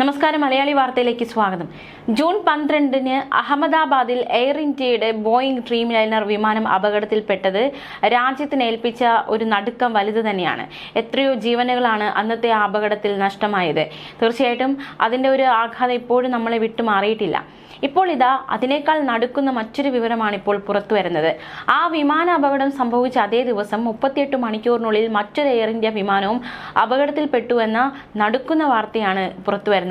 നമസ്കാരം മലയാളി വാർത്തയിലേക്ക് സ്വാഗതം. ജൂൺ പന്ത്രണ്ടിന് അഹമ്മദാബാദിൽ എയർ ഇന്ത്യയുടെ ബോയിങ് ഡ്രീം ലൈനർ വിമാനം അപകടത്തിൽപ്പെട്ടത് രാജ്യത്തിന് ഏൽപ്പിച്ച ഒരു നടുക്കം വലുത് തന്നെയാണ്. എത്രയോ ജീവനുകളാണ് അന്നത്തെ ആ അപകടത്തിൽ നഷ്ടമായത്. തീർച്ചയായിട്ടും അതിന്റെ ഒരു ആഘാതം ഇപ്പോഴും നമ്മളെ വിട്ടുമാറിയിട്ടില്ല ഇപ്പോൾ ഇതാ അതിനേക്കാൾ നടുക്കുന്ന മറ്റൊരു വിവരമാണ് ഇപ്പോൾ പുറത്തു വരുന്നത്. ആ വിമാന അപകടം സംഭവിച്ച അതേ ദിവസം മുപ്പത്തിയെട്ട് മണിക്കൂറിനുള്ളിൽ മറ്റൊരു എയർ ഇന്ത്യ വിമാനവും അപകടത്തിൽപ്പെട്ടു എന്ന നടുക്കുന്ന വാർത്തയാണ് പുറത്തു വരുന്നത്.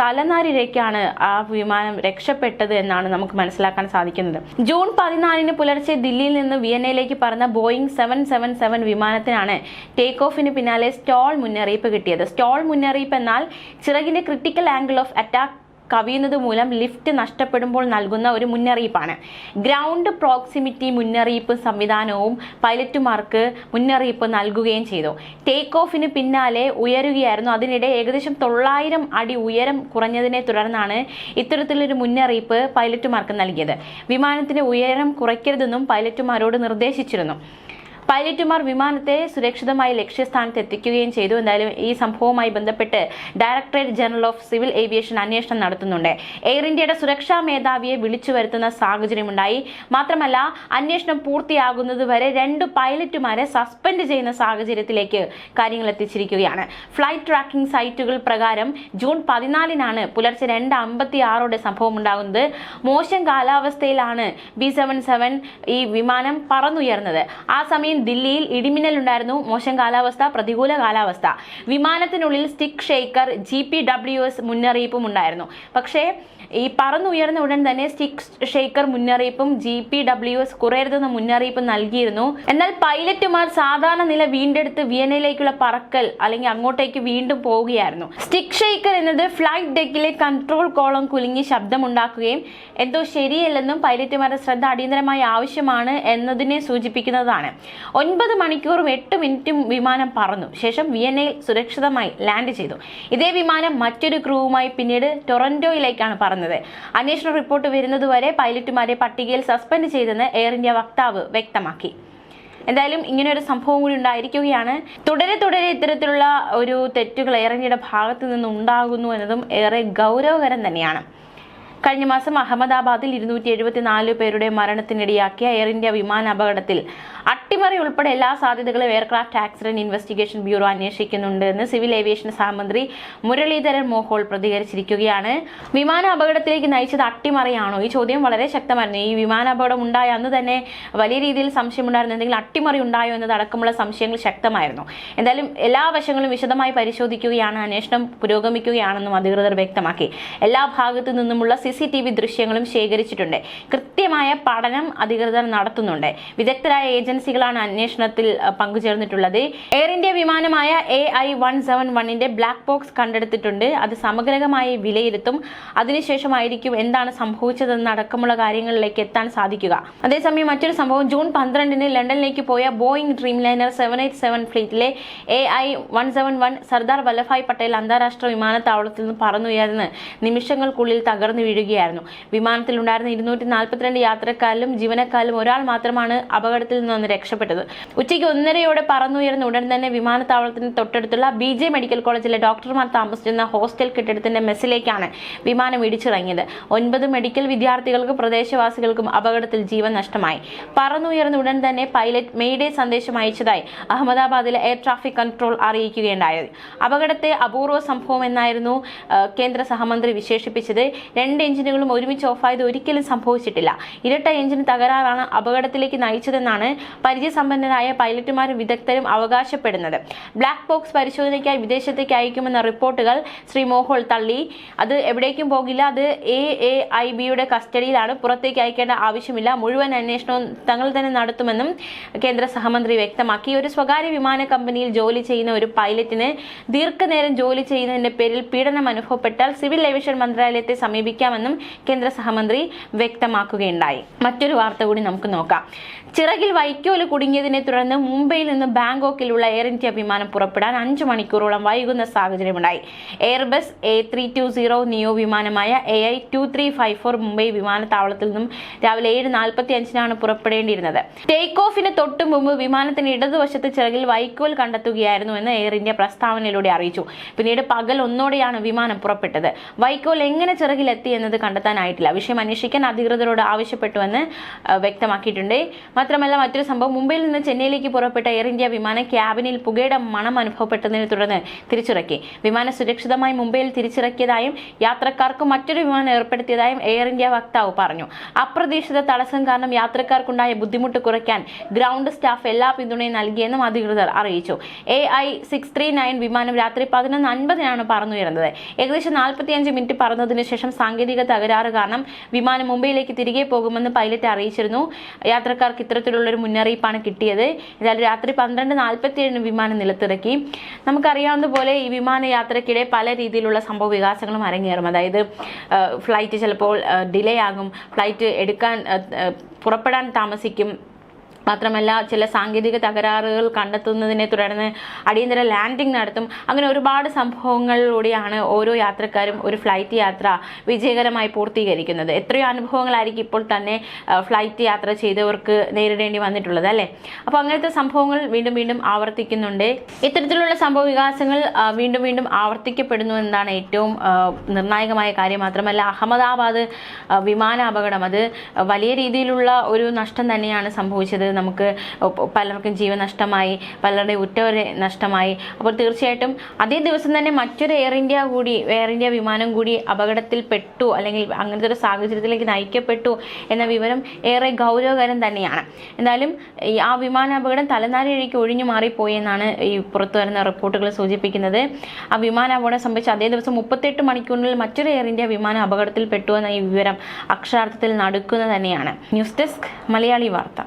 തലനാരിഴയ്ക്കാണ് ആ വിമാനം രക്ഷപ്പെട്ടത് എന്നാണ് നമുക്ക് മനസ്സിലാക്കാൻ സാധിക്കുന്നത്. ജൂൺ പതിനാലിന് പുലർച്ചെ ദില്ലിയിൽ നിന്ന് വിയന്നയിലേക്ക് പറന്ന ബോയിങ് സെവൻ സെവൻ സെവൻ വിമാനത്തിനാണ് ടേക്ക് ഓഫിന് പിന്നാലെ സ്റ്റോൾ മുന്നറിയിപ്പ് കിട്ടിയത്. സ്റ്റോൾ മുന്നറിയിപ്പ് എന്നാൽ ചിറകിന്റെ ക്രിട്ടിക്കൽ ആംഗിൾ ഓഫ് അറ്റാക്ക് കവിയുന്നത് മൂലം ലിഫ്റ്റ് നഷ്ടപ്പെടുമ്പോൾ നൽകുന്ന ഒരു മുന്നറിയിപ്പാണ്. ഗ്രൗണ്ട് പ്രോക്സിമിറ്റി മുന്നറിയിപ്പ് സംവിധാനവും പൈലറ്റുമാർക്ക് മുന്നറിയിപ്പ് നൽകുകയും ചെയ്തു. ടേക്ക് ഓഫിന് പിന്നാലെ ഉയരുകയായിരുന്നു. അതിനിടെ ഏകദേശം തൊള്ളായിരം അടി ഉയരം കുറഞ്ഞതിനെ തുടർന്നാണ് ഇത്തരത്തിലൊരു മുന്നറിയിപ്പ് പൈലറ്റുമാർക്ക് നൽകിയത്. വിമാനത്തിന്റെ ഉയരം കുറയ്ക്കരുതെന്നും പൈലറ്റുമാരോട് നിർദ്ദേശിച്ചിരുന്നു. പൈലറ്റുമാർ വിമാനത്തെ സുരക്ഷിതമായി ലക്ഷ്യസ്ഥാനത്ത് എത്തിക്കുകയും ചെയ്തു. എന്തായാലും ഈ സംഭവവുമായി ബന്ധപ്പെട്ട് directorate general of civil aviation അന്വേഷണം നടത്തുന്നുണ്ട്. എയർ ഇന്ത്യയുടെ സുരക്ഷാ മേധാവിയെ വിളിച്ചു വരുത്തുന്ന സാഹചര്യമുണ്ടായി. മാത്രമല്ല അന്വേഷണം പൂർത്തിയാകുന്നത് വരെ രണ്ട് പൈലറ്റുമാരെ സസ്പെൻഡ് ചെയ്യുന്ന സാഹചര്യത്തിലേക്ക് കാര്യങ്ങൾ എത്തിച്ചിരിക്കുകയാണ്. ഫ്ലൈറ്റ് ട്രാക്കിംഗ് സൈറ്റുകൾ പ്രകാരം ജൂൺ പതിനാലിനാണ് പുലർച്ചെ രണ്ട് അമ്പത്തി ആറോടെ സംഭവം ഉണ്ടാകുന്നത് മോശം കാലാവസ്ഥയിലാണ് ബി സെവൻ സെവൻ ഈ വിമാനം പറന്നുയർന്നത്. ആ സമയം ദില്ലിയിൽ ഇടിമിന്നലുണ്ടായിരുന്നു മോശം കാലാവസ്ഥ പ്രതികൂല കാലാവസ്ഥ. വിമാനത്തിനുള്ളിൽ stick shaker G P W S മുന്നറിയിപ്പും ഉണ്ടായിരുന്നു. പക്ഷേ ഈ പറന്നുയർന്ന ഉടൻ തന്നെ സ്റ്റിക് ഷെയ്ക്കർ മുന്നറിയിപ്പും ജി പി ഡബ്ല്യു എസ് കുറയരുതെന്ന മുന്നറിയിപ്പ് നൽകിയിരുന്നു. എന്നാൽ പൈലറ്റുമാർ സാധാരണ നില വീണ്ടെടുത്ത് വിയനയിലേക്കുള്ള പറക്കൽ അല്ലെങ്കിൽ അങ്ങോട്ടേക്ക് വീണ്ടും പോവുകയായിരുന്നു. സ്റ്റിക് ഷെയ്ക്കർ എന്നത് ഫ്ലൈറ്റ് ഡെക്കിലെ കൺട്രോൾ കോളം കുലുങ്ങി ശബ്ദമുണ്ടാക്കുകയും എന്തോ ശരിയല്ലെന്നും പൈലറ്റുമാരുടെ ശ്രദ്ധ അടിയന്തരമായി ആവശ്യമാണ് എന്നതിനെ സൂചിപ്പിക്കുന്നതാണ്. ഒൻപത് മണിക്കൂറും എട്ട് മിനിറ്റും വിമാനം പറന്നു. ശേഷം വിയന്നയിൽ സുരക്ഷിതമായി ലാൻഡ് ചെയ്തു. ഇതേ വിമാനം മറ്റൊരു ക്രൂവുമായി പിന്നീട് ടൊറന്റോയിലേക്കാണ് പറഞ്ഞത് അന്വേഷണ റിപ്പോർട്ട് വരുന്നതുവരെ പൈലറ്റുമാരെ പട്ടികയിൽ സസ്പെൻഡ് ചെയ്തെന്ന് എയർ ഇന്ത്യ വക്താവ് വ്യക്തമാക്കി. എന്തായാലും ഇങ്ങനെ ഒരു സംഭവം കൂടി ഉണ്ടായിരിക്കുകയാണ്. തുടരെ തുടരെ ഇത്തരത്തിലുള്ള ഒരു തെറ്റുകൾ എയർ ഇന്ത്യയുടെ ഭാഗത്തു നിന്ന് ഉണ്ടാകുന്നു എന്നതും ഏറെ ഗൗരവകരം തന്നെയാണ്. കഴിഞ്ഞ മാസം അഹമ്മദാബാദിൽ ഇരുന്നൂറ്റി എഴുപത്തിനാല് പേരുടെ മരണത്തിനിടയാക്കിയ എയർ ഇന്ത്യ വിമാന അപകടത്തിൽ അട്ടിമറി ഉൾപ്പെടെ എല്ലാ സാധ്യതകളും എയർക്രാഫ്റ്റ് ആക്സിഡന്റ് ഇൻവെസ്റ്റിഗേഷൻ ബ്യൂറോ അന്വേഷിക്കുന്നുണ്ട് എന്ന് സിവിൽ ഏവിയേഷൻ സഹമന്ത്രി മുരളീധരൻ മോഹോൾ പ്രതികരിച്ചിരിക്കുകയാണ്. വിമാന അപകടത്തിലേക്ക് നയിച്ചത് അട്ടിമറിയാണോ? ഈ ചോദ്യം വളരെ ശക്തമായിരുന്നു. ഈ വിമാന അപകടം ഉണ്ടായ അന്ന് തന്നെ വലിയ രീതിയിൽ സംശയമുണ്ടായിരുന്നു. എന്തെങ്കിലും അട്ടിമറി ഉണ്ടായോ എന്നതടക്കമുള്ള സംശയങ്ങൾ ശക്തമായിരുന്നു. എന്തായാലും എല്ലാ വശങ്ങളും വിശദമായി പരിശോധിക്കുകയാണ് അന്വേഷണം പുരോഗമിക്കുകയാണെന്നും അധികൃതർ വ്യക്തമാക്കി. എല്ലാ ഭാഗത്തു നിന്നുമുള്ള സി സി ടി വി ദൃശ്യങ്ങളും ശേഖരിച്ചിട്ടുണ്ട്. കൃത്യമായ പഠനം അധികൃതർ നടത്തുന്നുണ്ട്. വിദഗ്ധരായ ഏജൻസികളാണ് അന്വേഷണത്തിൽ പങ്കുചേർന്നിട്ടുള്ളത്. എയർ ഇന്ത്യ വിമാനമായ എ ഐ വൺ സെവൻ വണ്ണിന്റെ ബ്ലാക്ക് ബോക്സ് കണ്ടെടുത്തിട്ടുണ്ട്. അത് സമഗ്രമായി വിലയിരുത്തും. അതിനുശേഷമായിരിക്കും എന്താണ് സംഭവിച്ചതെന്ന് അടക്കമുള്ള കാര്യങ്ങളിലേക്ക് എത്താൻ സാധിക്കുക. അതേസമയം മറ്റൊരു സംഭവം. ജൂൺ പന്ത്രണ്ടിന് ലണ്ടനിലേക്ക് പോയ Boeing dreamliner seven eight seven ഫ്ലീറ്റിലെ A I one seven one Sardar Vallabhbhai Patel അന്താരാഷ്ട്ര വിമാനത്താവളത്തിൽ നിന്ന് പറന്നുയർന്ന് നിമിഷങ്ങൾക്കുള്ളിൽ തകർന്നു വീഴുകയായിരുന്നു വിമാനത്തിലുണ്ടായിരുന്ന ഇരുന്നൂറ്റി നാൽപ്പത്തിരണ്ട് യാത്രക്കാരിലും ജീവനക്കാരിലും ഒരാൾ മാത്രമാണ് അപകടത്തിൽ നിന്ന് രക്ഷപ്പെട്ടത്. ഉച്ചയ്ക്ക് ഒന്നരയോടെ പറന്നുയർന്ന ഉടൻ തന്നെ വിമാനത്താവളത്തിന് തൊട്ടടുത്തുള്ള ബി ജെ മെഡിക്കൽ കോളേജിലെ ഡോക്ടർമാർ താമസിച്ചിരുന്ന ഹോസ്റ്റൽ കെട്ടിടത്തിന്റെ മെസ്സിലേക്കാണ് വിമാനം ഇടിച്ചിറങ്ങിയത്. ഒൻപത് മെഡിക്കൽ വിദ്യാർത്ഥികൾക്കും പ്രദേശവാസികൾക്കും അപകടത്തിൽ ജീവൻ നഷ്ടമായി. പറന്നുയർന്ന ഉടൻ തന്നെ പൈലറ്റ് മെയ്ഡേ സന്ദേശം അയച്ചതായി അഹമ്മദാബാദിലെ എയർ ട്രാഫിക് കൺട്രോൾ അറിയിക്കുകയുണ്ടായത് അപകടത്തെ അപൂർവ സംഭവം എന്നായിരുന്നു കേന്ദ്ര സഹമന്ത്രി വിശേഷിപ്പിച്ചത്. രണ്ട് എഞ്ചിനുകളും ഒരുമിച്ച് ഓഫായത് ഒരിക്കലും സംഭവിച്ചിട്ടില്ല. ഇരട്ട എഞ്ചിൻ തകരാറാണ് അപകടത്തിലേക്ക് നയിച്ചതെന്നാണ് പരിചയസമ്പന്നരായ പൈലറ്റുമാരും വിദഗ്ധരും അവകാശപ്പെടുന്നത്. ബ്ലാക്ക് ബോക്സ് പരിശോധനയ്ക്കായി വിദേശത്തേക്ക് അയക്കുമെന്ന റിപ്പോർട്ടുകൾ ശ്രീ മോഹോൾ തള്ളി. അത് എവിടേക്കും പോകില്ല. അത് എ എ ഐ ബിയുടെ കസ്റ്റഡിയിലാണ്. പുറത്തേക്ക് അയക്കേണ്ട ആവശ്യമില്ല. മുഴുവൻ അന്വേഷണവും തങ്ങൾ തന്നെ നടത്തുമെന്നും കേന്ദ്ര സഹമന്ത്രി വ്യക്തമാക്കി. ഒരു സ്വകാര്യ വിമാന കമ്പനിയിൽ ജോലി ചെയ്യുന്ന ഒരു പൈലറ്റിന് ദീർഘനേരം ജോലി ചെയ്യുന്നതിന്റെ പേരിൽ പീഡനം അനുഭവപ്പെട്ടാൽ സിവിൽ ഏവിയേഷൻ മന്ത്രാലയത്തെ സമീപിക്കാമെന്ന് ഉണ്ടാകുമെന്നും കേന്ദ്ര സഹമന്ത്രി വ്യക്തമാക്കുകയുണ്ടായി. മറ്റൊരു വാർത്ത കൂടി നമുക്ക് നോക്കാം. ചിറകിൽ വൈക്കോൽ കുടുങ്ങിയതിനെ തുടർന്ന് മുംബൈയിൽ നിന്ന് ബാങ്കോക്കിലുള്ള എയർ ഇന്ത്യ വിമാനം പുറപ്പെടാൻ അഞ്ചു മണിക്കൂറോളം വൈകുന്ന സാഹചര്യമുണ്ടായി. Airbus A three two zero neo വിമാനമായ A I two three five four Mumbai വിമാനത്താവളത്തിൽ നിന്നും രാവിലെ ഏഴ് നാൽപ്പത്തി അഞ്ചിനാണ് പുറപ്പെടേണ്ടിയിരുന്നത്. ടേക്ക് ഓഫിന് തൊട്ടു മുമ്പ് വിമാനത്തിന് ഇടതുവശത്ത് ചിറകിൽ വൈക്കോൽ കണ്ടെത്തുകയായിരുന്നു എന്ന് എയർ ഇന്ത്യ പ്രസ്താവനയിലൂടെ അറിയിച്ചു. പിന്നീട് പകൽ ഒന്നോടെയാണ് വിമാനം പുറപ്പെട്ടത്. വൈക്കോൽ എങ്ങനെ ചിറകിലെത്തി എന്നത് കണ്ടെത്താനായിട്ടില്ല. വിഷയം അന്വേഷിക്കാൻ അധികൃതരോട് ആവശ്യപ്പെട്ടുവെന്ന് വ്യക്തമാക്കിയിട്ടുണ്ട്. മാത്രമല്ല മറ്റൊരു സംഭവം മുംബൈയിൽ നിന്ന് ചെന്നൈയിലേക്ക് പുറപ്പെട്ട എയർ ഇന്ത്യ വിമാന ക്യാബിനിൽ പുകയുടെ മണം അനുഭവപ്പെട്ടതിനെ തുടർന്ന് തിരിച്ചിറക്കി. വിമാനം സുരക്ഷിതമായി മുംബൈയിൽ തിരിച്ചിറക്കിയതായും യാത്രക്കാർക്ക് മറ്റൊരു വിമാനം ഏർപ്പെടുത്തിയതായും എയർ ഇന്ത്യ വക്താവ് പറഞ്ഞു. അപ്രതീക്ഷിത തടസ്സം കാരണം യാത്രക്കാർക്കുണ്ടായ ബുദ്ധിമുട്ട് കുറയ്ക്കാൻ ഗ്രൗണ്ട് സ്റ്റാഫ് എല്ലാ പിന്തുണയും നൽകിയെന്നും അധികൃതർ അറിയിച്ചു. A I six three nine വിമാനം രാത്രി പതിനൊന്ന് അൻപതിനാണ് പറന്നുയർന്നത് ഏകദേശം നാൽപ്പത്തിയഞ്ച് മിനിറ്റ് പറന്നതിനു ശേഷം സാങ്കേതിക തകരാറ് കാരണം വിമാനം മുംബൈയിലേക്ക് തിരികെ പോകുമെന്ന് പൈലറ്റ് അറിയിച്ചിരുന്നു. യാത്രക്കാർക്ക് ഇത്തരത്തിലുള്ള ഒരു മുന്നറിയിപ്പാണ് കിട്ടിയത്. എന്നാൽ രാത്രി പന്ത്രണ്ട് നാൽപ്പത്തിയേഴിന് വിമാനം നിലത്തിറക്കി. നമുക്കറിയാവുന്ന പോലെ ഈ വിമാനയാത്രയ്ക്കിടെ പല രീതിയിലുള്ള സംഭവ വികാസങ്ങളും അരങ്ങേറും. അതായത് ഫ്ലൈറ്റ് ചിലപ്പോൾ ഡിലേ ആകും. ഫ്ലൈറ്റ് എടുക്കാൻ പുറപ്പെടാൻ താമസിക്കും. മാത്രമല്ല ചില സാങ്കേതിക തകരാറുകൾ കണ്ടെത്തുന്നതിനെ തുടർന്ന് അടിയന്തര ലാൻഡിംഗ് നടത്തും. അങ്ങനെ ഒരുപാട് സംഭവങ്ങളിലൂടെയാണ് ഓരോ യാത്രക്കാരും ഒരു ഫ്ലൈറ്റ് യാത്ര വിജയകരമായി പൂർത്തീകരിക്കുന്നത്. എത്രയോ അനുഭവങ്ങളായിരിക്കും ഇപ്പോൾ തന്നെ ഫ്ലൈറ്റ് യാത്ര ചെയ്തവർക്ക് നേരിടേണ്ടി വന്നിട്ടുള്ളത് അല്ലേ? അപ്പോൾ അങ്ങനത്തെ സംഭവങ്ങൾ വീണ്ടും വീണ്ടും ആവർത്തിക്കുന്നുണ്ട്. ഇത്തരത്തിലുള്ള സംഭവ വികാസങ്ങൾ വീണ്ടും വീണ്ടും ആവർത്തിക്കപ്പെടുന്നു എന്നതാണ് ഏറ്റവും നിർണായകമായ കാര്യം. മാത്രമല്ല അഹമ്മദാബാദ് വിമാന അപകടം അത് വലിയ രീതിയിലുള്ള ഒരു നഷ്ടം തന്നെയാണ് സംഭവിച്ചത്. നമുക്ക് പലർക്കും ജീവൻ നഷ്ടമായി പലരുടെ ഉറ്റവരെ നഷ്ടമായി. അപ്പോൾ തീർച്ചയായിട്ടും അതേ ദിവസം തന്നെ മറ്റൊരു എയർ ഇന്ത്യ കൂടി എയർ ഇന്ത്യ വിമാനം കൂടി അപകടത്തിൽ പെട്ടു അല്ലെങ്കിൽ അങ്ങനത്തെ ഒരു സാഹചര്യത്തിലേക്ക് നയിക്കപ്പെട്ടു എന്ന വിവരം ഏറെ ഗൗരവകരം തന്നെയാണ്. എന്തായാലും ആ വിമാന അപകടം തലനാരിഴയ്ക്ക് ഒഴിഞ്ഞു മാറിപ്പോയി എന്നാണ് ഈ പുറത്തു വരുന്ന റിപ്പോർട്ടുകൾ സൂചിപ്പിക്കുന്നത്. ആ വിമാന അപകടം സംഭവിച്ച അതേ ദിവസം മുപ്പത്തെട്ട് മണിക്കൂറിനുള്ളിൽ മറ്റൊരു എയർ ഇന്ത്യ വിമാനം അപകടത്തിൽ പെട്ടു എന്ന ഈ വിവരം അക്ഷരാർത്ഥത്തിൽ നടക്കുന്നത് തന്നെയാണ്. ന്യൂസ് ഡെസ്ക് മലയാളി വാർത്ത.